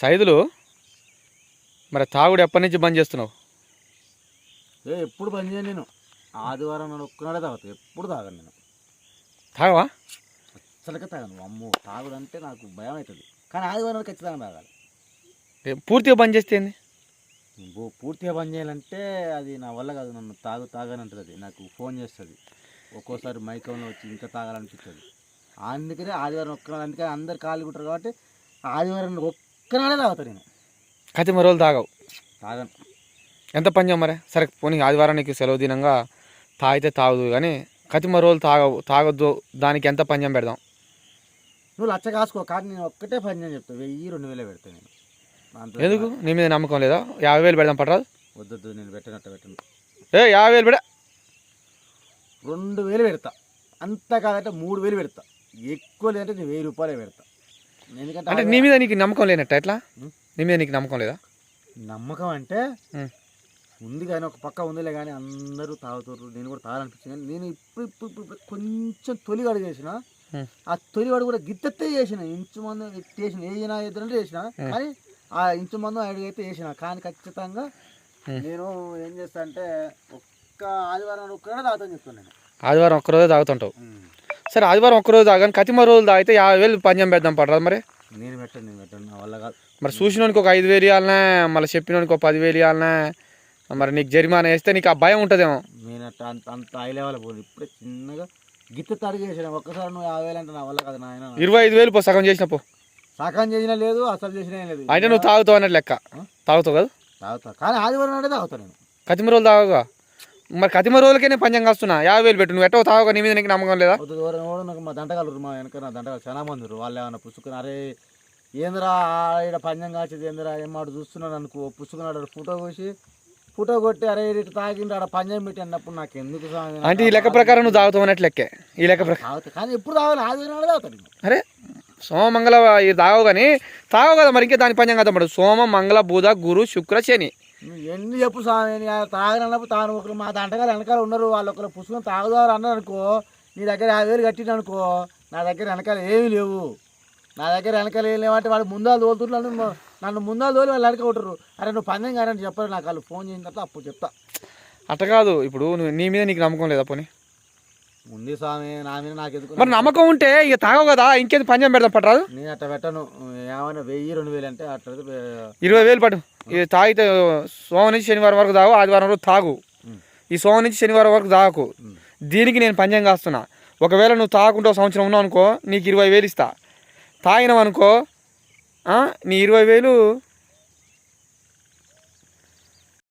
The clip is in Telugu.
సైదులు మరి తాగుడు ఎప్పటి నుంచి బంద్ చేస్తున్నావు? ఏ ఎప్పుడు పని చేయను నేను. ఆదివారం నాడు ఒక్కనాడే తాగుతా ఎప్పుడు తాగను నేను. తాగవా? అసలుకే తాగను. అమ్మో తాగుడు అంటే నాకు భయం అవుతుంది. కానీ ఆదివారం నాడు ఖచ్చితంగా తాగాలి. పూర్తిగా బంద్ చేస్తే ఏంది? పూర్తిగా పని చేయాలంటే అది నా వల్ల కాదు. నన్ను తాగు తాగని అంటుంది. అది నాకు ఫోన్ చేస్తుంది. ఒక్కోసారి మైకంలో వచ్చి ఇంకా తాగాలనిపిస్తుంది. అందుకనే ఆదివారం ఒక్కనాడు అందుకని అందరు ఖాళీ ఉంటారు కాబట్టి ఆదివారం ఒక్కనాడే తాగుతా నేను. కతి మరో రోజులు తాగవు. తాగను. ఎంత పని చేయవు మరి? సరే పోనీ ఆదివారానికి సెలవు దినంగా తాగితే తాగదు కానీ కతి మరో రోజులు తాగవు తాగొద్దు. దానికి ఎంత పంచం పెడదాం? నువ్వు లచ్చ కాసుకో కానీ నేను ఒక్కటే చేయని చెప్తా. వెయ్యి రెండు వేలే పెడతా నేను. ఎందుకు? నీ మీద నమ్మకం లేదా? యాభై వేలు పెడదాం పట్టరాదు వద్దొద్దు నేను పెట్టనట్టు పెట్టను. ఏ యాభై వేలు పెడ. రెండు వేలు పెడతా. అంత కాదంటే మూడు వేలు పెడతా. ఎక్కువ లేదంటే నేను వెయ్యి రూపాయలే పెడతా. అంటే నీ మీద నీకు నమ్మకం లేనట్ట ఎట్లా? నీ మీద నీకు నమ్మకం లేదా నమ్మకం అంటే. ఉంది కానీ ఒక పక్క ఉందిలే కానీ అందరూ తాగుతారు నేను కూడా తాగాలనిపించింది కానీ నేను ఇప్పుడు ఇప్పుడు ఇప్పుడు కొంచెం తొలి అడుగు చేసిన. ఆ తొలి అడుగు కూడా గిత్తెత్తే చేసిన ఇంచు మందు చేసిన వేసిన ఇద్దరంటే చేసిన. కానీ ఆ ఇంచు మందు అడుగు అయితే వేసిన కానీ ఖచ్చితంగా. నేను ఏం చేస్తా అంటే ఒక్క ఆదివారం ఒక్కడే తాగుతాను చెప్తాను నేను ఆదివారం ఒక్కరోజు తాగుతుంటావు. సరే ఆదివారం ఒక్కరోజు తాగాను కతి మరో రోజులు తాగితే యాభై వేలు పంచం పెడదాం పట్టరాదు మరి. నేను పెట్టను నేను పెట్టను. నా వల్ల కాదు. మరి చూసినోనికి ఒక ఐదు వేలు ఇవ్వాలనే మళ్ళీ చెప్పినోనికి ఒక పదివేలు ఇవ్వాలనే మరి నీకు జరిమానా వేస్తే నీకు ఆ భయం ఉంటుందేమో. నేను అంత అంత హై లెవెల్ పోను. ఇప్పుడే చిన్నగా గిత్త చేసిన ఒక్కసారి నువ్వు యాభై వేలు అంటే నా వల్ల కదా నాయన. ఇరవై ఐదు వేలు పో సగం చేసినప్పు సగం చేసినా లేదు అసలు చేసినా లేదు. అంటే నువ్వు తాగుతావు అన్నట్టు లెక్క. తాగుతావు కదా? తాగుతా. కానీ ఆదివారం నాడే తాగుతా నేను. కతిమ రోజులు తాగుగా మరి కతిమ రోజులకే నేను పంచం కాస్తున్నా. యాభై వేలు పెట్టు. నువ్వు ఎట్టో తాగుగా నీ మీద నీకు నమ్మకం లేదా? నాకు మా దంటగాలు మా వెనక నా దంటగాలు చాలా మంది. వాళ్ళు ఏమన్నా పుచ్చుకుని అరే ఏందిరా ఇక్కడ పంజం కాచేది ఏందిరా ఏమాడు చూస్తున్నాడు అనుకో పుచ్చుకున్నాడు ఫోటో కోసి ఫోటో కొట్టి అరే ఇటు తాగిండు ఆడ పంజం పెట్టి అన్నప్పుడు నాకు ఎందుకు? అంటే ఈ లెక్క ప్రకారం నువ్వు తాగుతావు అన్నట్టు లెక్కే. ఈ లెక్క ప్రకారం కానీ ఎప్పుడు తాగాలి? ఆదివారం నాడే నేను. అరే సోమ మంగళ ఇది తాగవు కానీ తాగవు కదా మరి ఇంకే దాని పంచం కదా సోమ మంగళ బుధ గురు శుక్ర శని. ఎన్ని చెప్పు స్వామి? తాగనప్పుడు తాను ఒకరు మా దంటగారు వెనకాల ఉన్నారు. వాళ్ళు ఒకరు పుస్తకం తాగుదారు అన్నారు అనుకో నీ దగ్గర యాభై వేలు కట్టిన అనుకో నా దగ్గర వెనకాల ఏమీ లేవు. నా దగ్గర వెనకాల ఏం లేవంటే వాళ్ళు ముందాలు తోలుతున్నారు నన్ను ముందాలు తోలి వాళ్ళు వెనక ఉంటారు అరే నువ్వు పందెం కానీ చెప్పారు నాకు వాళ్ళు ఫోన్ చేసిన తర్వాత అప్పుడు చెప్తా. అట్ట కాదు. ఇప్పుడు నువ్వు నీ మీద నీకు నమ్మకం లేదా పోనీ? ఉంది స్వామి నా మీద నాకు ఎందుకు మరి నమ్మకం ఉంటే ఇక తాగవు కదా ఇంకేది పంచం పెడదాం పట్టరాదు నేను అట్ట పెట్టను. ఏమైనా వెయ్యి రెండు వేలు అంటే అట్లా ఇరవై వేలు పట్టు. ఇది తాగితే సోమ నుంచి శనివారం వరకు తాగు ఆదివారం రోజు తాగు. ఈ సోమ నుంచి శనివారం వరకు తాగకు. దీనికి నేను పంచం కాస్తున్నా. ఒకవేళ నువ్వు తాగుకుంటూ ఒక సంవత్సరం ఉన్నావు అనుకో నీకు ఇరవై వేలు ఇస్తా. తాగినావు అనుకో నీ ఇరవై వేలు